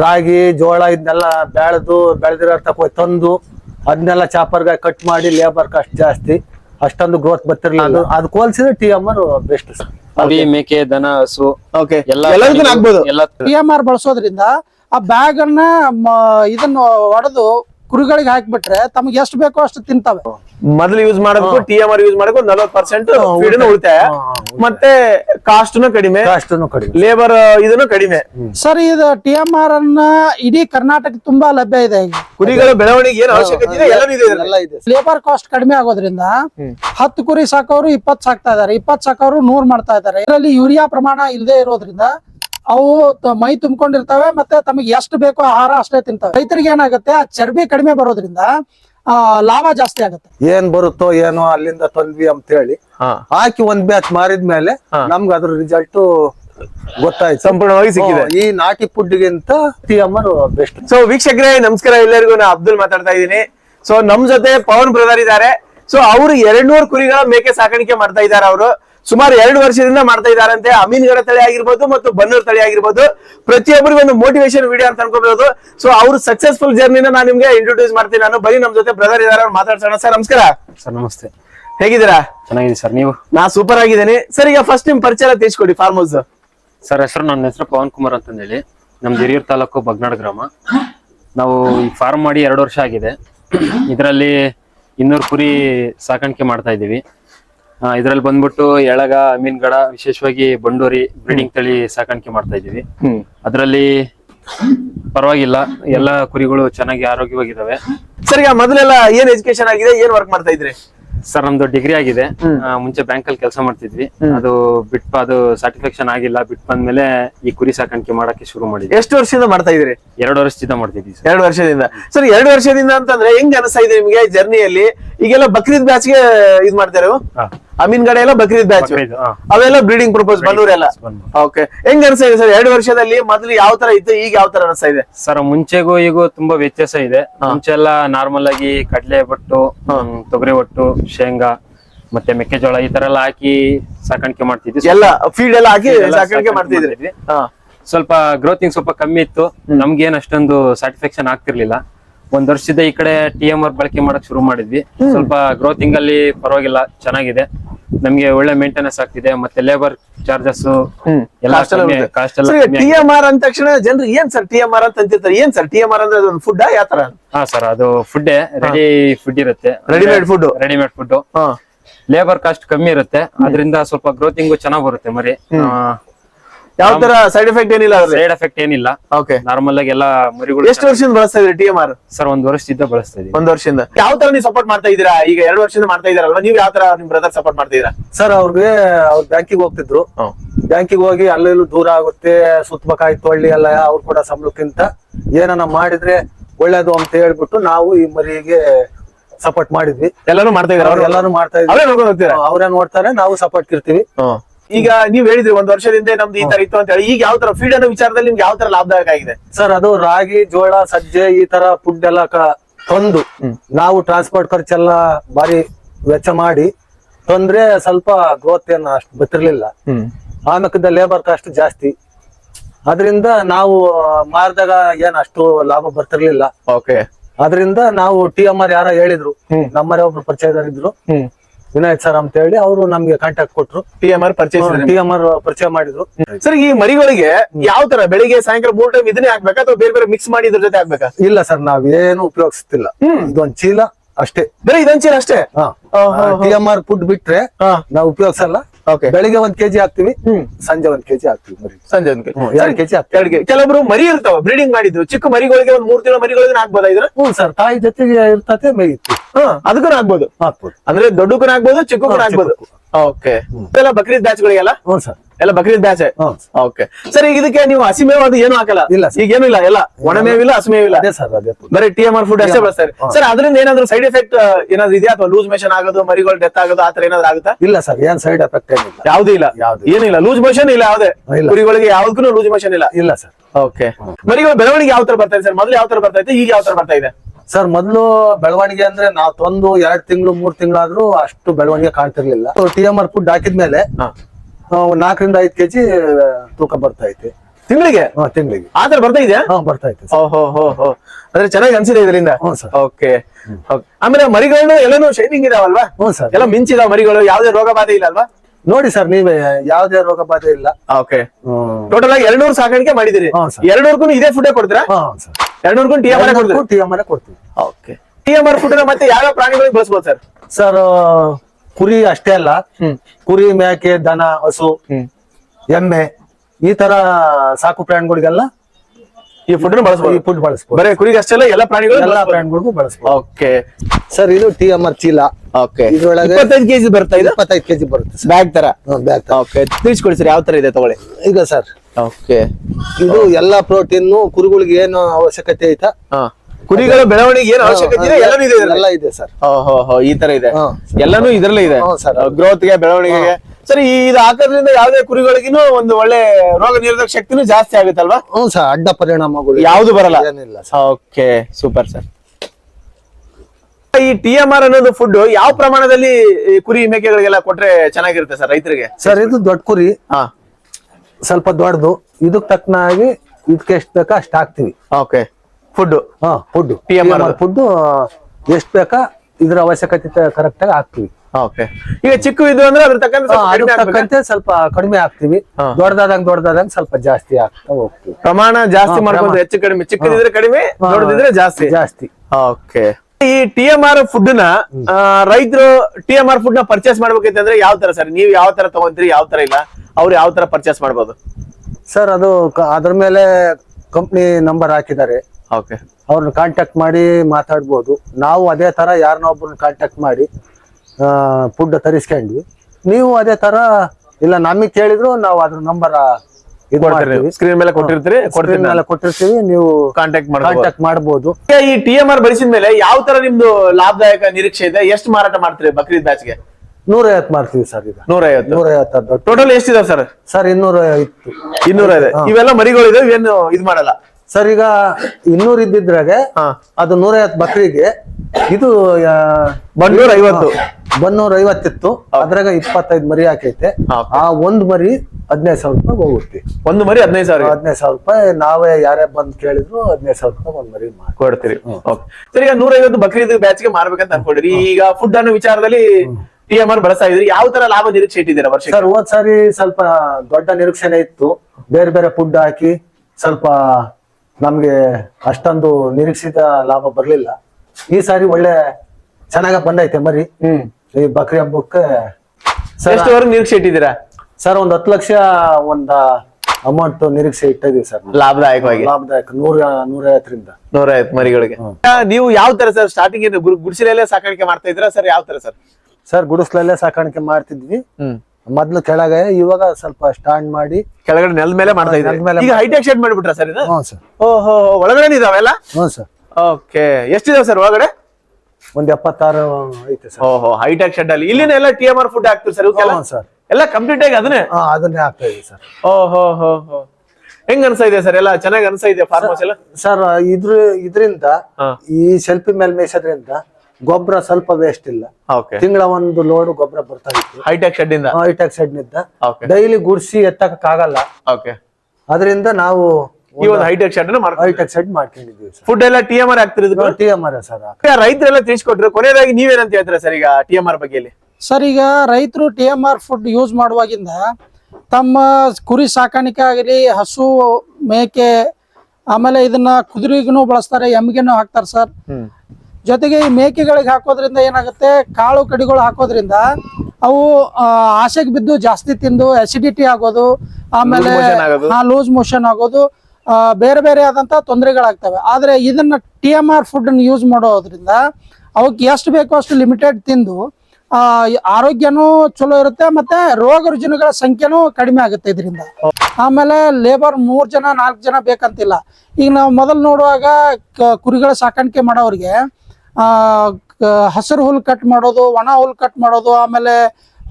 ರಾಗಿ ಜೋಳ ಇದನ್ನೆಲ್ಲ ಬೆಳೆದು ಬೆಳೆದಿರೋ ತಕ ತಂದು ಅದನ್ನೆಲ್ಲ ಚಾಪರ್ಗಾಗಿ ಕಟ್ ಮಾಡಿ ಲೇಬರ್ ಕಾಸ್ಟ್ ಜಾಸ್ತಿ. ಅಷ್ಟೊಂದು ಗ್ರೋತ್ ಬರ್ತಿರ್ಲಿಲ್ಲ. ಅದು ಅದಕ್ಕೆ ಹೋಲಿಸಿದ್ರೆ ಟಿ ಎಂ ಆರ್ ಬೆಸ್ಟ್ ಅವಿ ಕುರಿ ಮೇಕೆ ದನ ಹಸು ಓಕೆ ಎಲ್ಲ ಎಲ್ಲ ಎಂ ಆರ್ ಬಳಸೋದ್ರಿಂದ ಆ ಬ್ಯಾಗ್ ಅನ್ನ ಇದನ್ನು ಹೊಡೆದು ಒಡೆದು ಕುರಿಗಳಿಗೆ ಹಾಕ್ಬಿಟ್ರೆ ತಮ್ಗೆ ಎಷ್ಟು ಬೇಕೋ ಅಷ್ಟು ತಿಂತಾವೆ. ಮೊದಲು ಯೂಸ್ ಮಾಡಬೇಕು ಟಿ ಎಂ ಆರ್ ಯೂಸ್ ಮಾಡಬೇಕು ನಲವತ್ ಪರ್ಸೆಂಟ್ ಉಳಿತಾಯ. ಮತ್ತೆ ಕಾಸ್ಟ್ನು ಕಡಿಮೆ. ಕಡಿಮೆ. ಲೇಬರ್ ಇದನ್ನು ಕಡಿಮೆ. ಸರ್ ಇದು ಟಿ ಎಂ ಆರ್ ಅನ್ನ ಇಡೀ ಕರ್ನಾಟಕ ತುಂಬಾ ಲಭ್ಯ ಇದೆ ಈಗ. ಕುರಿಗಳ ಬೆಳವಣಿಗೆ ಏನು ಅವಶ್ಯಕತೆ ಇದೆ. ಎಲ್ಲ ಇದೆ. ಲೇಬರ್ ಕಾಸ್ಟ್ ಕಡಿಮೆ ಆಗೋದ್ರಿಂದ ಹತ್ತು ಕುರಿ ಸಾಕೋರು ಇಪ್ಪತ್ ಸಾಕ್ತಾ ಇದಾರೆ ಇಪ್ಪತ್ ಸಾಕೋರು ನೂರ್ ಮಾಡ್ತಾ ಇದಾರೆ ಇದರಲ್ಲಿ ಯೂರಿಯಾ ಪ್ರಮಾಣ ಇಲ್ಲದೆ ಇರೋದ್ರಿಂದ ಅವು ತ- ಮೈ ತುಂಬಿಕೊಂಡಿರ್ತವೆ ಮತ್ತೆ ತಮಗೆ ಎಷ್ಟು ಬೇಕೋ ಆಹಾರ ಅಷ್ಟೇ ತಿಂತವೆ. ರೈತರಿಗೆ ಏನಾಗುತ್ತೆ ಆ ಚರ್ಬಿ ಕಡಿಮೆ ಬರೋದ್ರಿಂದ ಆ ಲಾಭ ಜಾಸ್ತಿ ಆಗುತ್ತೆ. ಏನ್ ಬರುತ್ತೋ ಏನೋ ಅಲ್ಲಿಂದ ತಂದ್ವಿ ಅಂತ ಹೇಳಿ ಹಾ. ಹಾಕಿ ಒಂದ್ ಬ್ಯಾಚ್ ಮಾರಿದ್ಮೇಲೆ ನಮ್ಗೆ ಅದ್ರ ರಿಸಲ್ಟ್ ಗೊತ್ತಾಯ್ತು. ಸಂಪೂರ್ಣವಾಗಿ ಸಿಕ್ಕಿದೆ. ಈ ನಾಟಿ ಫುಡ್ಗಿಂತ ಬೆಸ್ಟ್ ಸೊ ವೀಕ್ಷಕ್ರೆ ನಮಸ್ಕಾರ ಎಲ್ಲರಿಗೂ ನಾ ಅಬ್ದುಲ್ ಮಾತಾಡ್ತಾ ಇದ್ದೀನಿ. ಸೊ ನಮ್ ಜೊತೆ ಪವನ್ ಬ್ರದರ್ ಇದ್ದಾರೆ. ಸೊ ಅವರು ಎರಡ್ನೂರು ಕುರಿಗಳ ಮೇಕೆ ಸಾಕಾಣಿಕೆ ಮಾಡ್ತಾ ಇದ್ದಾರೆ ಅವರು. ಸುಮಾರು ಎರಡು ವರ್ಷದಿಂದ ಮಾಡ್ತಾ ಇದಾರಂತೆ ಅಮೀನ್ಗಡ ತಳಿ ಆಗಿರ್ಬೋದು ಮತ್ತು ಬನ್ನೂರ್ ತಳಿ ಆಗಿರ್ಬೋದು. ಪ್ರತಿಯೊಬ್ಬರಿಗೂ ಒಂದು ಮೋಟಿವೇಶನ್ ವಿಡಿಯೋ ಅಂತ ಅನ್ಕೋಬಹುದು ಸೊ ಅವ್ರ ಸಕ್ಸಸ್ಫುಲ್ ಜರ್ನಿನ ನಾನು ನಿಮ್ಗೆ ಇಂಟ್ರೊಡ್ಯೂಸ್ ಮಾಡ್ತೀನಿ. ನಾನು ಬರೀ ನಮ್ ಜೊತೆ ಬ್ರದರ್ ಇದಾರೆ ಅವ್ರು ಮಾತಾಡ್ಸೋಣ. ಸರ್ ನಮಸ್ಕಾರ. ಸರ್ ನಮಸ್ತೆ. ಹೇಗಿದ್ದೀರಾ? ಚೆನ್ನಾಗಿದೆ ಸರ್ ನೀವು? ನಾ ಸೂಪರ್ ಆಗಿದ್ದೀನಿ. ಸರ್ ಈಗ ಫಸ್ಟ್ ನಿಮ್ ಪರಿಚಯ ತಿಳಿಸ್ಕೊಡಿ ಫಾರ್ಮ್ ಹೌಸ್ ಸರ್ ಹೆಸರು ನನ್ನ ಹೆಸರು ಪವನ್ ಕುಮಾರ್ ಅಂತ ಹೇಳಿ ನಮ್ ಹಿರಿಯೂರು ತಾಲೂಕು ಬಗ್ನಾಡ್ ಗ್ರಾಮ. ನಾವು ಈ ಫಾರ್ಮ್ ಮಾಡಿ ಎರಡು ವರ್ಷ ಆಗಿದೆ. ಇದರಲ್ಲಿ ಇನ್ನೂರು ಕುರಿ ಸಾಕಾಣಿಕೆ ಮಾಡ್ತಾ ಇದ್ದೀವಿ. ಇದರಲ್ಲಿ ಬಂದ್ಬಿಟ್ಟು ಎಳಗ ಮೀನ್ಗಡ ವಿಶೇಷವಾಗಿ ಬಂಡೂರಿ ಬ್ರೀಡಿಂಗ್ ತಳಿ ಸಾಕಾಣಿಕೆ ಮಾಡ್ತಾ ಇದೀವಿ ಅದರಲ್ಲಿ ಪರವಾಗಿಲ್ಲ ಎಲ್ಲ ಕುರಿಗಳು ಚೆನ್ನಾಗಿ ಆರೋಗ್ಯವಾಗಿದಾವೆ ಸರಿ ಈಗ ಮೊದಲೆಲ್ಲ ಏನ್ ಎಜುಕೇಶನ್ ಆಗಿದೆ ಏನ್ ವರ್ಕ್ ಮಾಡ್ತಾ ಇದ್ರಿ? ಸರ್ ನಮ್ದು ಡಿಗ್ರಿ ಆಗಿದೆ. ಆ, ಮುಂಚೆ ಬ್ಯಾಂಕ್ ಅಲ್ಲಿ ಕೆಲಸ ಮಾಡ್ತಿದ್ವಿ. ಅದು ಬಿಟ್ ಅದು ಸರ್ಟಿಫಿಕೇಶನ್ ಆಗಿಲ್ಲ ಬಿಟ್ ಬಂದ್ಮೇಲೆ ಈ ಕುರಿ ಸಾಕಾಣಿಕೆ ಮಾಡಕ್ಕೆ ಶುರು ಮಾಡಿದ್ವಿ. ಎಷ್ಟು ವರ್ಷದಿಂದ ಮಾಡ್ತಾ ಇದ್ರಿ ಎರಡು ವರ್ಷದಿಂದ ಮಾಡ್ತಿದ್ವಿ ಸರ್. ಎರಡು ವರ್ಷದಿಂದ. ಸರ್ ಎರಡು ವರ್ಷದಿಂದ ಅಂತಂದ್ರೆ ಹೆಂಗ್ ಅನಿಸ್ತಾ ಇದೆ ನಿಮ್ಗೆ ಜರ್ನಿಯಲ್ಲಿ ಈಗೆಲ್ಲ ಬಕ್ರೀದ್ ಬ್ಯಾಚ್ಗೆ ಇದ್ ಮಾಡ್ತಾರೆ ಹಾ. ಅಮೀನ್ ಗಡೆ ಎಲ್ಲ ಬಕ್ರೀದ್ ಬ್ಯಾಚ್. ಅವೆಲ್ಲ ಬ್ರೀಡಿಂಗ್ ಪರ್ಪಸ್ ಬಂದೂರು. ಓಕೆ ಹೆಂಗ್ ಅನಿಸ್ತಾ ಇದೆ ಸರ್? ಎರಡು ವರ್ಷದಲ್ಲಿ ಮೊದಲು ಯಾವ ತರ ಇತ್ತು ಈಗ ಯಾವ ತರ ಅನಿಸ್ತಾ ಇದೆ? ಸರ್ ಮುಂಚೆಗೂ ಈಗ ತುಂಬಾ ವ್ಯತ್ಯಾಸ ಇದೆ. ಮುಂಚೆ ಎಲ್ಲ ನಾರ್ಮಲ್ ಆಗಿ ಕಡಲೆ ಬಟ್ಟು ತೊಗರಿ ಒಟ್ಟು ಶೇಂಗಾ ಮತ್ತೆ ಮೆಕ್ಕೆಜೋಳ ಈ ತರ ಎಲ್ಲ ಹಾಕಿ ಸಾಕಾಣಿಕೆ ಮಾಡ್ತಿದ್ವಿ. ಎಲ್ಲ ಫೀಡ್ ಎಲ್ಲ ಹಾಕಿ ಸಾಕಾಣಿಕೆ ಮಾಡ್ತಿದ್ರಿ. ಮಾಡ್ತಿದ್ವಿ. ಸ್ವಲ್ಪ ಗ್ರೋತಿಂಗ್ ಸ್ವಲ್ಪ ಕಮ್ಮಿ ಇತ್ತು. ನಮ್ಗೇನ್ ಅಷ್ಟೊಂದು ಸ್ಯಾಟಿಸ್ಫ್ಯಾಕ್ಷನ್ ಆಗ್ತಿರ್ಲಿಲ್ಲ. ಒಂದ್ ವರ್ಷದ ಈ ಕಡೆ ಟಿ ಎಂ ಆರ್ ಬಳಕೆ ಮಾಡಕ್ ಶುರು ಮಾಡಿದ್ವಿ. ಸ್ವಲ್ಪ ಗ್ರೋತಿಂಗ್ ಅಲ್ಲಿ ಪರವಾಗಿಲ್ಲ ಚೆನ್ನಾಗಿದೆ. ನಮ್ಗೆ ಒಳ್ಳೆ ಮೇಂಟೆನೆನ್ಸ್ ಆಗ್ತಿದೆ ಮತ್ತೆ ಲೇಬರ್ ಚಾರ್ಜಸ್ ಎಲ್ಲ ಕಾಸ್ಟ್ ಎಲ್ಲ ಟಿ. ಎಂ ಆರ್ ಅಂದ ತಕ್ಷಣ ಜನರು ಏನ್ ಸರ್ ಟಿ ಎಂ ಆರ್ ಅಂತ ಅಂತಿರ್ತಾರೆ? ಏನ್ ಸರ್ ಟಿ ಎಂ ಆರ್ ಅಂದ್ರೆ ಅದೊಂದು ಫುಡ್ ಯಾವ ತರ? ಹಾ ಸರ್ ಅದು ಫುಡ್ ರೆಡಿ ಫುಡ್ ಇರುತ್ತೆ. Readymade food readymade food labour cost ಕಮ್ಮಿ ಇರುತ್ತೆ. ಅದರಿಂದ ಸ್ವಲ್ಪ ಗ್ರೋತಿಂಗ್ ಚೆನ್ನಾಗ್ ಬರುತ್ತೆ ಮರಿ. ಯಾವ ತರ ಸೈಡ್ ಎಫೆಕ್ಟ್ ಏನಿಲ್ಲ ಸೈಡ್ ಎಫೆಕ್ಟ್ ಏನಿಲ್ಲ. ಓಕೆ ನಾರ್ಮಲ್ ಆಗಿ ಎಲ್ಲಾ ಮರಿಗಳು ಎಷ್ಟು ವರ್ಷದಿಂದ ಬಳಸ್ತಾ ಇದ್ರಿ ಟಿ ಎಂ ಆರ್ ಸರ್ ಒಂದ್ ವರ್ಷದಿಂದ ಬಳಸ್ತಾ ಇದೀವಿ ಒಂದ್ ವರ್ಷದಿಂದ. ಯಾವ ತರ ನೀವು ಸಪೋರ್ಟ್ ಮಾಡ್ತಾ ಇದೀರಾ ಈಗ ಎರಡು ವರ್ಷದಿಂದ ಮಾಡ್ತಾ ಇದ್ದಾರಲ್ಲ ನೀವು ಯಾವ ತರ ನಿಮ್ ಬ್ರದರ್ ಸಪೋರ್ಟ್ ಮಾಡ್ತಾ ಇದ್ದೀರಾ? ಸರ್ ಅವ್ರಿಗೆ ಅವ್ರ ಬ್ಯಾಂಕಿಗೆ ಹೋಗ್ತಿದ್ರು. ಬ್ಯಾಂಕಿಗೆ ಹೋಗಿ ಅಲ್ಲೆಲ್ಲೂ ದೂರ ಆಗುತ್ತೆ ಸುತ್ತಬೇಕಾಯ್ತು ಹಳ್ಳಿ ಎಲ್ಲ ಅವ್ರು ಕೂಡ ಸಂಬಳಕ್ಕಿಂತ. ಏನನ್ನ ಮಾಡಿದ್ರೆ ಒಳ್ಳೇದು ಅಂತ ಹೇಳ್ಬಿಟ್ಟು ನಾವು ಈ ಮರಿಗೆ ಸಪೋರ್ಟ್ ಮಾಡಿದ್ವಿ. ಎಲ್ಲಾನು ಮಾಡ್ತಾ ಇದ್ದಾರೆ? ಅವ್ರು? ಎಲ್ಲಾನು ಮಾಡ್ತಾ ನೋಡ್ಕೊಂಡು ಅವ್ರೇ ನೋಡ್ತಾರೆ ನಾವು ಸಪೋರ್ಟ್ ಇರ್ತೀವಿ. ಈಗ ನೀವ್ ಹೇಳಿದ್ರಿ ಒಂದ್ ವರ್ಷದಿಂದ ನಮ್ದು ಈ ತರ ಇತ್ತು ಅಂತ ಹೇಳಿ. ಈಗ ಯಾವ ತರ ಫೀಡ್ ಅನ್ನೋ ವಿಚಾರದಲ್ಲಿ ನಿಮ್ಗೆ ಯಾವ ತರ ಲಾಭದಾಯಕ ಆಗಿದೆ? ಸರ್ ಅದು ರಾಗಿ ಜೋಳ ಸಜ್ಜೆ ಈ ತರ ಫುಡ್ ಎಲ್ಲ ತಂದು ನಾವು ಟ್ರಾನ್ಸ್ಪೋರ್ಟ್ ಖರ್ಚೆಲ್ಲ ಬಾರಿ ವೆಚ್ಚ ಮಾಡಿ ತಂದ್ರೆ ಸ್ವಲ್ಪ ಗ್ರೋತ್ ಏನ ಅಷ್ಟು ಬರ್ತಿರ್ಲಿಲ್ಲ ಆಮೇಲೆ ಲೇಬರ್ ಕಾಸ್ಟ್ ಜಾಸ್ತಿ. ಅದರಿಂದ ನಾವು ಮಾರಿದಾಗ ಏನ್ ಅಷ್ಟು ಲಾಭ ಬರ್ತಿರ್ಲಿಲ್ಲ. ಓಕೆ ಅದರಿಂದ ನಾವು ಟಿ ಎಂ ಆರ್ ಯಾರ ಹೇಳಿದ್ರು. ನಮ್ಮರೇ ಒಬ್ರು ಪರಿಚಯದಾರಿದ್ರು ವಿನಾಯಕ್ ಸರ್ ಅಂತ ಹೇಳಿ ಅವರು ನಮ್ಗೆ ಕಾಂಟ್ಯಾಕ್ಟ್ ಕೊಟ್ರು. T M R purchase T M R ಪರಿಚಯ ಮಾಡಿದ್ರು. ಸರ್ ಈ ಮರಿಗಳಿಗೆ ಯಾವ ತರ? ಬೆಳಿಗ್ಗೆ ಸಾಯಂಕಾಲ ಮೂರ್ ಟೈಮ್ ಇದನ್ನೇ ಹಾಕ್ಬೇಕಾ ಅಥವಾ ಬೇರೆ ಬೇರೆ ಮಿಕ್ಸ್ ಮಾಡಿ ಇದ್ರ ಜೊತೆ ಹಾಕ್ಬೇಕಾ? ಇಲ್ಲ ಸರ್ ನಾವ್ ಏನು ಉಪಯೋಗಿಸ್ತಿಲ್ಲ ಇದೊಂದ್ ಚೀಲ ಅಷ್ಟೇ. ಬರೀ ಚೀಲ ಅಷ್ಟೇ? ಟಿ ಎಂ ಆರ್ ಫುಡ್ ಬಿಟ್ರೆ. ನಾವು ಉಪಯೋಗಿಸಲ್ಲ. ಓಕೆ ಬೆಳಿಗ್ಗೆ ಒಂದ್ ಕೆಜಿ ಹಾಕ್ತಿವಿ ಸಂಜೆ ಒಂದ್ ಕೆಜಿ ಹಾಕ್ತಿವಿ ಮರಿ. ಸಂಜೆ ಒಂದ್ ಕೆಜಿ. ಎರಡ್ ಕೆಜಿ ಹಾಕ್ತಿವಿ. ಕೆಲವರು ಮರಿ ಇರ್ತಾವ ಬ್ರೀಡಿಂಗ್ ಮಾಡಿದ್ರು. ಚಿಕ್ಕ ಮರಿಗಳಿಗೆ ಒಂದ್ ಮೂರ್ ತಿಂಗಳ ಮರಿಗಳಿಗೆ ಹಾಕ್ಬೋದಾ ಇದ್ರ? ಹ್ಞೂ ಸರ್. ತಾಯಿ ಜೊತೆಗೆ ಇರ್ತತೆ ಮೇಯಿತ್ತು ಅದಕ್ಕೂ ಆಗ್ಬೋದು. ಹಾಕ್ಬೋದು ಅಂದ್ರೆ ದೊಡ್ಡಕ್ಕೂ ಆಗ್ಬೋದು ಚಿಕ್ಕಕ್ಕೂ ಆಗ್ಬೋದು. ಓಕೆ ಎಲ್ಲಾ ಬಕ್ರೀದ್ ಬ್ಯಾಚ್ ಗಳಿಗೆಲ್ಲ? ಹ್ಞೂ ಸರ್. ಎಲ್ಲ ಬಕ್ರೀದ್ ಬ್ಯಾಚ್ ಓಕೆ ಸರ್. ಈಗ ಇದಕ್ಕೆ ನೀವು ಹಸಿಮೇವ್ ಅದು ಏನು ಹಾಕಲ್ಲ? ಇಲ್ಲ. ಈಗ ಏನು ಇಲ್ಲ ಎಲ್ಲ ಒಣಮೇವಿಲ್ಲ ಹಸಿಮೇವಿಲ್ಲ? ಅದೇ ಸರ್ ಅದೇ. ಬರೀ ಟಿ ಎಂ ಆರ್ ಫುಡ್ ಅಷ್ಟೇ ಬರ್ತಾರೆ ಸರ್ ಅದರಿಂದ ಏನಾದ್ರು ಸೈಡ್ ಎಫೆಕ್ಟ್ ಏನಾದ್ರು ಇದೆಯಾ? ಅಥವಾ ಲೂಸ್ ಮೋಷನ್ ಆಗೋದು ಮರಿಗಳು ಡೆತ್ ಆಗೋದು ಆತರ ಏನಾದ್ರು ಆಗುತ್ತಾ? ಇಲ್ಲ ಸರ್ ಏನ್ ಸೈಡ್ ಎಫೆಕ್ಟ್ ಏನಿಲ್ಲ. ಯಾವ್ದು ಇಲ್ಲ. ಯಾವ್ದು ಏನಿಲ್ಲ. ಲೂಸ್ ಮೋಷನ್ ಇಲ್ಲ ಯಾವ್ದೇ. ಕುರಿಗಳಿಗೆ ಯಾವ್ದಕ್ಕೂ ಲೂಸ್ ಮೋಷನ್ ಇಲ್ಲ. ಇಲ್ಲ ಸರ್. ಓಕೆ ಮರಿಗಳು ಬೆಳವಣಿಗೆ ಯಾವ ತರ ಬರ್ತಾ ಇದೆ ಸರ್? ಮೊದಲು ಯಾವ ತರ ಬರ್ತಾ ಇದೆ ಈಗ ಯಾವ ತರ ಬರ್ತಾ ಇದೆ? ಸರ್ ಮೊದಲು ಬೆಳವಣಿಗೆ ಅಂದ್ರೆ ನಾವ್ ತಂದು ಎರಡ್ ತಿಂಗಳು ಮೂರ್ ತಿಂಗಳಾದ್ರೂ ಅಷ್ಟು ಬೆಳವಣಿಗೆ ಕಾಣ್ತಿರ್ಲಿಲ್ಲ. ಟಿ ಎಂ ಆರ್ ಫುಡ್ ಹಾಕಿದ್ಮೇಲೆ ನಾಲ್ಕರಿಂದ ಐದು ಕೆಜಿ ತೂಕ ಬರ್ತಾ ಐತೆ ತಿಂಗಳಿಗೆ? ತಿಂಗಳಿಗೆ. ಆದ್ರೆ ಬರ್ತಾ ಇದೆಯಾ? ಹಾ ಬರ್ತಾ ಐತೆ ಅಂದ್ರೆ ಚೆನ್ನಾಗಿ ಅನ್ಸಿದೆ ಇದರಿಂದ? ಓಕೆ. ಆಮೇಲೆ ಮರಿಗಳು ಎಲ್ಲಾನು ಶೈನಿಂಗ್ ಇದಾವಲ್ವಾ? ಹ್ಞೂ ಸರ್. ಎಲ್ಲ ಮಿಂಚಿದಾವ ಮರಿಗಳು ಯಾವ್ದೇ ರೋಗ ಬಾಧೆ ಇಲ್ಲ ಅಲ್ವಾ ನೋಡಿ ಸರ್ ನೀವೇ ಯಾವ್ದೇ ರೋಗ ಬಾಧೆ ಇಲ್ಲ. ಓಕೆ. ಟೋಟಲ್ ಆಗಿ ಎರಡ್ನೂರು ಸಾಕಾಣಿಕೆ ಮಾಡಿದಿರಿ. ಎರಡ್ನೂರ್ಗೂ ಇದೇ ಫುಡ್ ಕೊಡ್ತೀರಾ? ಹಾ sir ಎರಡ್ನೂರ್ಗೂ T M R T M ಕೊಡ್ತೀವಿ. Okay T M R food ಮತ್ತೆ ಯಾವ ಪ್ರಾಣಿಗಳಿಗೆ ಬಳಸ್ಬೋದು ಸರ್? ಸರ್ ಕುರಿ ಅಷ್ಟೇ ಅಲ್ಲ. ಕುರಿ ಮೇಕೆ ದನ ಹಸು ಹ್ಮ್. ಎಮ್ಮೆ ಈ ತರ ಸಾಕು ಪ್ರಾಣಿಗಳಿಗೆಲ್ಲ ಈ ಫುಡ್ ಈ ಬಳಸ್ಬೋದು. ಫುಡ್ ಬಳಸಬಹುದು ಬರೀ ಕುರಿಗೆ ಅಷ್ಟೆಲ್ಲ ಎಲ್ಲ ಪ್ರಾಣಿಗಳು ಎಲ್ಲಾ ಪ್ರಾಣಿಗಳಿಗೂ ಬಳಸಬಹುದು ಓಕೆ ಸರ್ ಇದು ಟಿ ಎಂ ಆರ್ ಚೀಲ. ಓಕೆ ಇದ್ರೊಳಗೆ ಇಪ್ಪತ್ತೈದು ಕೆಜಿ ಬರ್ತಾ ಇದೆ? ಇಪ್ಪತ್ತೈದು ಕೆಜಿ ಬರುತ್ತೆ ಸರ್. ಬ್ಯಾಗ್ ತರ? ಬ್ಯಾಗ್ ಓಕೆ ತಿಳಿಸ್ಕೊಡಿ ಸರ್ ಯಾವ ತರ ಇದೆ ತಗೊಳ್ಳಿ. ಈಗ ಸರ್ ಓಕೆ ಇದು ಎಲ್ಲಾ ಪ್ರೋಟೀನ್ ಕುರಿಗಳಿಗೆ ಏನು ಅವಶ್ಯಕತೆ ಐತಾ? ಹಾ. ಕುರಿಗಳ ಬೆಳವಣಿಗೆ ಏನು ಅವಶ್ಯಕತೆ ಇದೆ? ಎಲ್ಲಾನು ಇದೆ. ಎಲ್ಲ ಇದೆ ಸರ್ ಓಹೋ ಈ ತರ ಇದೆ. ಎಲ್ಲಾನು ಇದ್ರಲ್ಲೇ ಇದೆ. ಗ್ರೋತ್ಗೆ ಬೆಳವಣಿಗೆಗೆ. ಸರಿ ಇದು ಹಾಕೋದ್ರಿಂದ ಯಾವ್ದೇ ಕುರಿಗಳಿಗೂ ಒಂದು ಒಳ್ಳೆ ರೋಗ ನಿರೋಧಕ ಶಕ್ತಿನೂ ಜಾಸ್ತಿ ಆಗುತ್ತಲ್ವಾ? ಹ್ಞೂ ಸರ್ ಅಡ್ಡ ಪರಿಣಾಮಗಳು ಯಾವ್ದು ಬರಲ್ಲ. ಏನಿಲ್ಲ ಓಕೆ ಸೂಪರ್ ಸರ್ ಈ ಟಿ ಎಂ ಆರ್ ಅನ್ನೋದು ಫುಡ್ ಯಾವ ಪ್ರಮಾಣದಲ್ಲಿ ಕುರಿ ಮೇಕೆಗಳಿಗೆಲ್ಲ ಕೊಟ್ರೆ ಚೆನ್ನಾಗಿರುತ್ತೆ ಸರ್ ರೈತರಿಗೆ? ಸರ್ ಇದು ದೊಡ್ಡ ಕುರಿ. ಹಾ. ಸ್ವಲ್ಪ ದೊಡ್ಡದು ಇದಕ್ ತಕ್ಕನಾಗಿ ಇದಕ್ಕೆ ಎಷ್ಟು ಬೇಕಾ ಅಷ್ಟು ಹಾಕ್ತಿವಿ. ಓಕೆ. ಫುಡ್ ಹಾ ಫುಡ್ TMR ಫುಡ್ ಎಷ್ಟು ಬೇಕಾ ಇದ್ರ ಅವಶ್ಯಕತೆ ಕರೆಕ್ಟ್ ಆಗಿ ಹಾಕ್ತಿವಿ. ಓಕೆ. ಈಗ ಚಿಕ್ಕ ಇದು ಅಂದ್ರೆ ಅದ್ರ ತಕ್ಕಂತೆ ಸ್ವಲ್ಪ ಕಡಿಮೆ ಹಾಕ್ತಿವಿ. ದೊಡ್ಡದಾದಂಗ್ ದೊಡ್ಡದಾದಂಗ್ ಸ್ವಲ್ಪ ಜಾಸ್ತಿ ಆಗ್ತಾ ಹೋಗ್ತಿವಿ. ಪ್ರಮಾಣ ಜಾಸ್ತಿ ಮಾಡ್ಕೊಂಡು ಹೆಚ್ಚು ಕಡಿಮೆ ಚಿಕ್ಕದಿದ್ರೆ ಕಡಿಮೆ ದೊಡ್ಡದಿದ್ರೆ ಜಾಸ್ತಿ. ಜಾಸ್ತಿ. ಓಕೆ. ಈ ಟಿ ಎಂ ಆರ್ ಫುಡ್ನ ರೈತರು ಟಿ ಎಂ ಆರ್ ಫುಡ್ನ ಪರ್ಚೇಸ್ ಮಾಡ್ಬೇಕಂತಂದ್ರೆ ಯಾವ ತರ ಸರ್? ನೀವು ಯಾವ ತರ ತಗೊಂತೀರಿ ಯಾವ ತರ ಇಲ್ಲ? ಅವ್ರು ಯಾವ ತರ ಪರ್ಚೇಸ್ ಮಾಡ್ಬೋದು? ಸರ್ ಅದು ಕ- ಅದ್ರ ಮೇಲೆ ಕಂಪ್ನಿ ನಂಬರ್ ಹಾಕಿದ್ದಾರೆ. ಓಕೆ ಅವ್ರನ್ನ ಕಾಂಟ್ಯಾಕ್ಟ್ ಮಾಡಿ ಮಾತಾಡ್ಬೋದು. ನಾವು ಅದೇ ತರ ಯಾರನೋ ಒಬ್ಬರನ್ನ ಕಾಂಟ್ಯಾಕ್ಟ್ ಮಾಡಿ ಫುಡ್ ತರಿಸ್ಕೊಂಡ್ವಿ. ನೀವು ಅದೇ ತರ ಇಲ್ಲ ನಮಗೆ ಕೇಳಿದ್ರು ನಾವು ಅದ್ರ ನಂಬರ್ ಇದು ಮಾಡ್ತೀವಿ. ಸ್ಕ್ರೀನ್ ಮೇಲೆ ಕೊಟ್ಟಿರ್ತೀರಿ Screen ಕೊಡ್ತೀನಿ ಮೇಲೆ ಕೊಟ್ಟಿರ್ತೀವಿ ನೀವು ಕಾಂಟ್ಯಾಕ್ಟ್ ಮಾಡ್ಬೋದು. ಕಾಂಟ್ಯಾಕ್ಟ್ ಮಾಡ್ಬೋದು. ಈಗ ಈ ಟಿ ಎಂ ಆರ್ ಬಳಸಿದ ಮೇಲೆ ಯಾವ ತರ ನಿಮ್ದು ಲಾಭದಾಯಕ ನಿರೀಕ್ಷೆ ಇದೆ? ಎಷ್ಟು ಮಾರಾಟ ಮಾಡ್ತೀರಿ ಬಕ್ರೀದ್ ಬ್ಯಾಚ್ಗೆ ನೂರೈವತ್ತು ಮಾಡ್ತೀವಿ ಸರ್ ಈಗ. ನೂರೈವತ್ತು. ನೂರೈವತ್ತು ದೊಡ್ಡ ಟೋಟಲ್ ಎಷ್ಟಿದಾವೆ ಸರ್? ಸರ್ ಇನ್ನೂರ ಇತ್ತು ಇನ್ನೂರ ಇದೆ ಇವೆಲ್ಲ ಮರಿಗಳಿದೆ ಇವೇನು ಇದು ಮಾಡಲ್ಲ? ಸರ್ ಈಗ ಇನ್ನೂರ್ ಇದ್ದಿದ್ರಾಗೆ ಅದು ನೂರೈವತ್ತು ಬಕ್ರಿಗೆ ಇದು ಬನ್ನೂರ ಐವತ್ತು. ಬನ್ನೂರ ಐವತ್ತಿತ್ತು. ಅದ್ರಾಗ ಇಪ್ಪತ್ತೈದು ಮರಿ ಹಾಕೈತೆ ಆ ಒಂದ್ ಮರಿ ಹದಿನೈದು ಸಾವಿರ ರೂಪಾಯಿ ಹೋಗುತ್ತೆ. ಒಂದು ಮರಿ ಹದಿನೈದು ಸಾವಿರ. ಹದಿನೈದು ಸಾವಿರ ರೂಪಾಯಿ ನಾವೇ ಯಾರೇ ಬಂದ್ ಕೇಳಿದ್ರು ಹದಿನೈದು ಸಾವಿರ ರೂಪಾಯಿ ಒಂದ್ ಮರಿ ಕೊಡ್ತೀರಿ. ಓಕೆ. ಸರ್ ಈಗ ನೂರೈವತ್ತು ಬಕ್ರೀದ್ ಬ್ಯಾಚ್ಗೆ ಮಾರ್ಬೇಕಂತ ಅನ್ಕೊಂಡಿರಿ. ಈಗ ಫುಡ್ ಅನ್ನೋ ವಿಚಾರದಲ್ಲಿ ಎಂ ಆರ್ ಬಳಸ್ತಾ ಇದ್ರಿ. ಯಾವ ತರ ಲಾಭ ನಿರೀಕ್ಷೆ ಇಟ್ಟಿದ್ದೀರಾ ವರ್ಷ ಸರ್ ಹೋದ್ ಸಾರಿ ಸ್ವಲ್ಪ ದೊಡ್ಡ ನಿರೀಕ್ಷೆನೆ ಇತ್ತು. ಬೇರೆ ಬೇರೆ ಫುಡ್ ಹಾಕಿ ಸ್ವಲ್ಪ ನಮ್ಗೆ ಅಷ್ಟೊಂದು ನಿರೀಕ್ಷಿತ ಲಾಭ ಬರ್ಲಿಲ್ಲ. ಈ ಸಾರಿ ಒಳ್ಳೆ ಚೆನ್ನಾಗ ಬಂದೈತೆ ಮರಿ. ಈ ಬಕ್ರಿ ಹಬ್ಬಕ್ಕೆ ಸರ್ ಎಷ್ಟುವರೆಗೆ ನಿರೀಕ್ಷೆ ಇಟ್ಟಿದ್ದೀರಾ? ಸರ್ ಒಂದ್ ಹತ್ತು ಲಕ್ಷ ಒಂದ ಅಮೌಂಟ್ ನಿರೀಕ್ಷೆ ಇಟ್ಟಿದೀವಿ ಸರ್. ಲಾಭದಾಯಕವಾಗಿ. ಲಾಭದಾಯಕ. ನೂರ ನೂರೈವತ್ತರಿಂದ. ನೂರೈವತ್ತು ಮರಿಗಳಿಗೆ. ನೀವು ಯಾವ ತರ ಸರ್ ಸ್ಟಾರ್ಟಿಂಗ್ ಗುರು- ಸಾಕಾಣಿಕೆ ಮಾಡ್ತಾ ಇದ್ರ ಸರ್? ಯಾವ ತರ ಸರ್? ಸರ್ ಗುಡಿಸ್ಲಲ್ಲೇ ಸಾಕಾಣಿಕೆ ಮಾಡ್ತಿದ್ವಿ. ಹ್ಮ್. ಮೊದ್ಲು ಕೆಳಗೆ ಇವಾಗ ಸ್ವಲ್ಪ ಸ್ಟಾಂಡ್ ಮಾಡಿ. ಕೆಳಗಡೆ ನೆಲದ ಮೇಲೆ ಮಾಡ್ತಾ ನೆಲದ ಮೇಲೆ ಇದ್ದೀರಾ ಈಗ ಹೈಟೆಕ್ ಶೆಡ್ ಮಾಡಿಬಿಟ್ರಾ ಸರ್ ಇದು? ಹ್ಞೂ ಸರ್. ಓಹೋ ಒಳಗಡೆ ಇದಾವೆಲ್ಲ ಹ್ಞೂ ಸರ್. ಓಕೆ ಎಷ್ಟಿದಾವೆ ಸರ್ ಒಳಗಡೆ? ಒಂದ್ ಎಪ್ಪತ್ತಾರು ಐತೆ ಸರ್. ಓಹೋ ಹೈಟೆಕ್ ಶೆಡ್ ಅಲ್ಲಿ. ಇಲ್ಲಿನ ಎಲ್ಲ ಟಿ ಎಂ ಆರ್ ಫುಡ್ ಹಾಕ್ತಿವಿ ಸರ್ ಇವಕ್ಕೆಲ್ಲ? ಹ್ಞೂ ಸರ್. ಎಲ್ಲ ಕಂಪ್ಲೀಟ್ ಆಗಿ ಅದನ್ನೇ? ಹಾ ಅದನ್ನೇ ಹಾಕ್ತಾ ಇದೆ ಸರ್. ಓಹೋ ಹೋ ಹೋ. ಹೆಂಗ್ ಅನ್ಸಾ ಇದೆ ಸರ್ ಎಲ್ಲ? ಚೆನ್ನಾಗಿ ಅನ್ಸಾ ಇದೆ ಫಾರ್ಮರ್ಸ್ ಎಲ್ಲ? ಸರ್ ಇದ್ರ ಇದರಿಂದ ಈ ಸೆಲ್ಫಿ ಮೇಲೆ ಮೇಯ್ಸೋದ್ರಿಂದ ಗೊಬ್ಬರ ಸ್ವಲ್ಪ ವೇಸ್ಟ್ ಇಲ್ಲ. ಓಕೆ ತಿಂಗಳ ಒಂದು ಲೋಡ್ ಗೊಬ್ಬರ ಬರ್ತಾ ಇತ್ತು. ಹೈಟೆಕ್ ಶೆಡ್ ಇಂದ? ಹೈಟೆಕ್ ಶೆಡ್ನಿಂದ. ಓಕೆ ಡೈಲಿ ಗುಡ್ಸಿ ಎತ್ತಕ್ ಆಗಲ್ಲ. ಓಕೆ ಅದರಿಂದ ನಾವು ಈ ಒಂದು ಹೈಟೆಕ್ ಶೆಡ್ ಹೈಟೆಕ್ ಶೆಡ್ ಮಾಡ್ಕೊಂಡಿದ್ದೀವಿ ಸರ್. ಫುಡ್ ಎಲ್ಲ ಟಿ ಎಂ ಆರ್ ಆಗ್ತಿರೋದು ಟಿ ಎಂ ಆರ್ ಸರ್ ರೈತರೆಲ್ಲ ತಿಳಿಸ್ಕೊಟ್ರು. ಕೊನೆಯದಾಗಿ ನೀವೇನಂತ ಹೇಳ್ತೀರಾ ಸರ್ ಈಗ ಟಿ ಎಂ ಆರ್ ಬಗ್ಗೆ ಸರ್ ಈಗ ರೈತರು T M R food use ಮಾಡುವಾಗಿಂದ ತಮ್ಮ ಕುರಿ ಸಾಕಾಣಿಕೆ ಆಗಲಿ ಹಸು ಮೇಕೆ ಆಮೇಲೆ ಇದನ್ನ ಕುದುರೆಗೂ ಬಳಸ್ತಾರೆ ಎಮ್ಗೆನೂ ಹಾಕ್ತಾರೆ ಸರ್. ಹ್ಮ್. ಜೊತೆಗೆ ಈ ಮೇಕೆಗಳಿಗೆ ಹಾಕೋದ್ರಿಂದ ಏನಾಗುತ್ತೆ? ಕಾಳು ಕಡಿಗಳು ಹಾಕೋದ್ರಿಂದ ಅವು ಆಸೆಗೆ ಬಿದ್ದು ಜಾಸ್ತಿ ತಿಂದು ಅಸಿಡಿಟಿ ಆಗೋದು ಆಮೇಲೆ ಲೂಸ್ ಮೋಷನ್ ಆಗೋದು. ಬೇರೆ ಬೇರೆ ಆದಂತ ತೊಂದರೆಗಳಾಗ್ತವೆ. ಆದ್ರೆ ಇದನ್ನ T M R food use ಮಾಡೋದ್ರಿಂದ ಅವಕ್ಕೆ ಎಷ್ಟು ಬೇಕೋ ಅಷ್ಟು ಲಿಮಿಟೆಡ್ ತಿಂದು ಆ, ಆರೋಗ್ಯನೂ ಚಲೋ ಇರುತ್ತೆ ಮತ್ತೆ ರೋಗ ರುಜಿನಗಳ ಸಂಖ್ಯೆನೂ ಕಡಿಮೆ ಆಗುತ್ತೆ ಇದರಿಂದ. ಆಮೇಲೆ ಲೇಬರ್ ಮೂರ್ ಜನ ನಾಲ್ಕು ಜನ ಬೇಕಂತಿಲ್ಲ. ಈಗ ನಾವು ಮೊದಲು ನೋಡುವಾಗ ಕುರಿಗಳ ಸಾಕಾಣಿಕೆ ಮಾಡೋರಿಗೆ ಹಸಿರು ಹುಲ್ ಕಟ್ ಮಾಡೋದು, ಒಣ ಹುಲ್ ಕಟ್ ಮಾಡೋದು, ಆಮೇಲೆ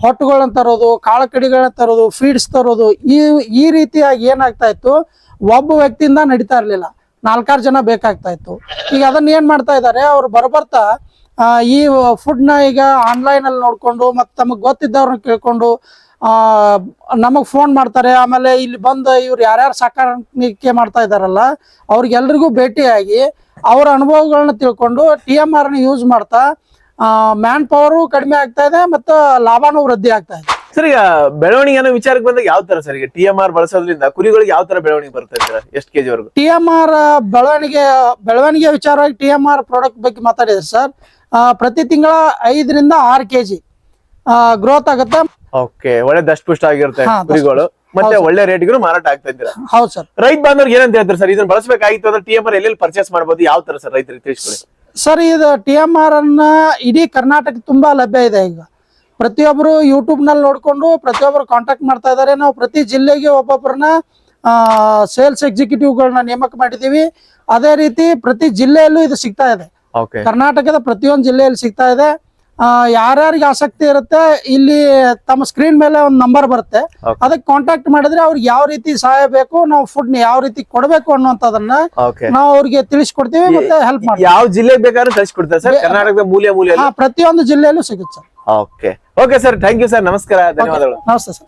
ಹೊಟ್ಟುಗಳನ್ನ ತರೋದು, ಕಾಳು ಕಡಿಗಳನ್ನ ತರೋದು ಫೀಡ್ಸ್ ತರೋದು, ಈ ಈ ರೀತಿಯಾಗಿ ಏನಾಗ್ತಾ ಇತ್ತು, ಒಬ್ಬ ವ್ಯಕ್ತಿಯಿಂದ ನಡೀತಾ ಇರಲಿಲ್ಲ. ನಾಲ್ಕಾರು ಜನ ಬೇಕಾಗ್ತಾ ಇತ್ತು. ಈಗ ಅದನ್ನ ಏನ್ ಮಾಡ್ತಾ ಇದ್ದಾರೆ ಅವ್ರು ಬರಬರ್ತಾ ಈ ಫುಡ್ನ ಈಗ ಆನ್ಲೈನ್ ಅಲ್ಲಿ ನೋಡ್ಕೊಂಡು, ಮತ್ತೆ ತಮಗೆ ಗೊತ್ತಿದ್ದವ್ರನ್ನ ಕೇಳ್ಕೊಂಡು ನಮಗ್ ಫೋನ್ ಮಾಡ್ತಾರೆ. ಆಮೇಲೆ ಇಲ್ಲಿ ಬಂದು ಇವ್ರು ಯಾರ್ಯಾರು ಸಾಕಾಣಿಕೆ ಮಾಡ್ತಾ ಇದಾರಲ್ಲ ಅವ್ರಿಗೆಲ್ರಿಗೂ ಭೇಟಿಯಾಗಿ ಅವ್ರ ಅನುಭವಗಳನ್ನ ತಿಳ್ಕೊಂಡು ಟಿ ಎಂ ಯೂಸ್ ಮಾಡ್ತಾ ಮ್ಯಾನ್ ಪವರು ಕಡಿಮೆ ಆಗ್ತಾ ಇದೆ ಮತ್ತು ಲಾಭನೂ ವೃದ್ಧಿ ಆಗ್ತಾ ಇದೆ. ಸರ್ ಈಗ ಬೆಳವಣಿಗೆ ಅನ್ನೋ ವಿಚಾರಕ್ಕೆ ಬಂದಾಗ ಯಾವ ತರ ಸರ್? ಈಗ ಟಿ ಎಂ ಆರ್ ಬಳಸೋದ್ರಿಂದ ಕುರಿಗಳಿಗೆ ಯಾವ ತರ ಬೆಳವಣಿಗೆ ಬರ್ತಾ ಇದ್ದಾರೆ ಎಷ್ಟು ಕೆಜಿ ವರೆಗೂ? ಟಿ ಎಂ ಆರ್ ಬೆಳವಣಿಗೆ ಬೆಳವಣಿಗೆ ವಿಚಾರವಾಗಿ ಟಿ ಎಂ ಆರ್ ಪ್ರಾಡಕ್ಟ್ ಬಗ್ಗೆ ಮಾತಾಡಿದ್ರೆ ಸರ್ ಪ್ರತಿ ತಿಂಗಳ ಐದರಿಂದ ಆರು ಕೆಜಿ ಗ್ರೋತ್ ಆಗುತ್ತೆ. ಓಕೆ ಒಳ್ಳೆ ದಷ್ಟಪುಷ್ಟ ಆಗಿರುತ್ತೆ ಹಾ, ಕುರಿಗಳು. ಮತ್ತೆ. ಒಳ್ಳೆ ರೇಟ್ಗೂ ಮಾರಾಟ ಆಗ್ತಾ ಇದ್ದೀರಾ? ಹೌದು ಸರ್ ರೈತ ಬಾಂಧವ್ರಿಗೆ ಏನಂತ ಹೇಳ್ತಾರೆ ಸರ್ ಇದನ್ನ ಬಳಸಬೇಕಾಗಿತ್ತು ಅಂದ್ರೆ ಟಿ ಎಂ ಆರ್ ಎಲ್ಲೆಲ್ಲಿ ಪರ್ಚೇಸ್ ಮಾಡಬಹುದು ಯಾವ ತರ ಸರ್ ರೈತರಿಗೆ ತಿಳಿಸ್ಕೊಳ್ಳಿ ಸರ್ ಇದು ಟಿ ಎಂ ಆರ್ ಅನ್ನ ಇಡೀ ಕರ್ನಾಟಕ ತುಂಬಾ ಲಭ್ಯ ಇದೆ ಈಗ. ಪ್ರತಿಯೊಬ್ಬರು ಯೂಟ್ಯೂಬ್ನಲ್ಲಿ ನೋಡ್ಕೊಂಡು ಪ್ರತಿಯೊಬ್ಬರು ಕಾಂಟ್ಯಾಕ್ಟ್ ಮಾಡ್ತಾ ಇದ್ದಾರೆ. ನಾವು ಪ್ರತಿ ಜಿಲ್ಲೆಗೆ ಒಬ್ಬೊಬ್ಬರನ್ನ ಸೇಲ್ಸ್ ಎಕ್ಸಿಕ್ಯೂಟಿವ್ಗಳನ್ನ ನೇಮಕ ಮಾಡಿದೀವಿ ಅದೇ ರೀತಿ ಪ್ರತಿ ಜಿಲ್ಲೆಯಲ್ಲೂ ಇದು ಸಿಗ್ತಾ ಇದೆ. ಕರ್ನಾಟಕದ ಪ್ರತಿಯೊಂದು ಜಿಲ್ಲೆಯಲ್ಲಿ ಸಿಗ್ತಾ ಇದೆ. ಯಾರ್ಯಾರಿಗೆ ಆಸಕ್ತಿ ಇರುತ್ತೆ ಇಲ್ಲಿ ತಮ್ಮ ಸ್ಕ್ರೀನ್ ಮೇಲೆ ಒಂದು ನಂಬರ್ ಬರುತ್ತೆ. ಅದಕ್ಕೆ ಕಾಂಟ್ಯಾಕ್ಟ್ ಮಾಡಿದ್ರೆ ಅವ್ರಿಗೆ ಯಾವ ರೀತಿ ಸಹಾಯ ಬೇಕು ನಾವು ಫುಡ್ ಯಾವ ರೀತಿ ಕೊಡಬೇಕು ಅನ್ನುವಂಥದ್ದನ್ನ ಓಕೆ ನಾವು ಅವ್ರಿಗೆ ತಿಳಿಸ್ಕೊಡ್ತೀವಿ ಮತ್ತೆ ಹೆಲ್ಪ್ ಮಾಡ್ತೀವಿ. ಯಾವ ಜಿಲ್ಲೆ ಬೇಕಾದ್ರೂ ಕಳಿಸ್ಕೊಡ್ತಾರೆ ಸರ್. ಕರ್ನಾಟಕದ ಮೂಲೆ ಮೂಲೆ ಪ್ರತಿಯೊಂದು ಜಿಲ್ಲೆಯಲ್ಲೂ ಸಿಗುತ್ತೆ sir. Okay okay sir thank you sir ನಮಸ್ಕಾರ. ಧನ್ಯವಾದಗಳು. ನಮಸ್ತೆ ಸರ್